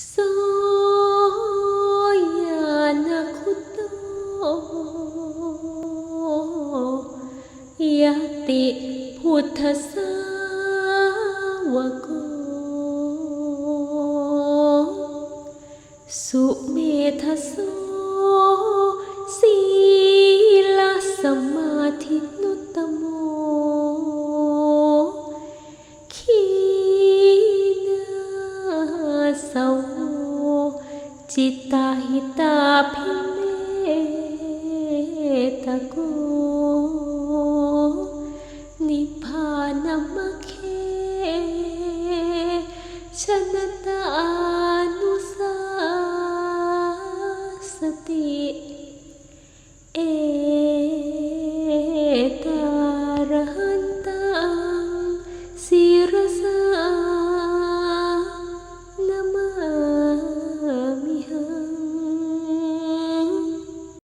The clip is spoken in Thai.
โสยานาคุโตยติพุทธสาวกสุเมธโส สวจิตตาหิตาพิเมตโกนิพพานมะเคชนตานุสาสติเอ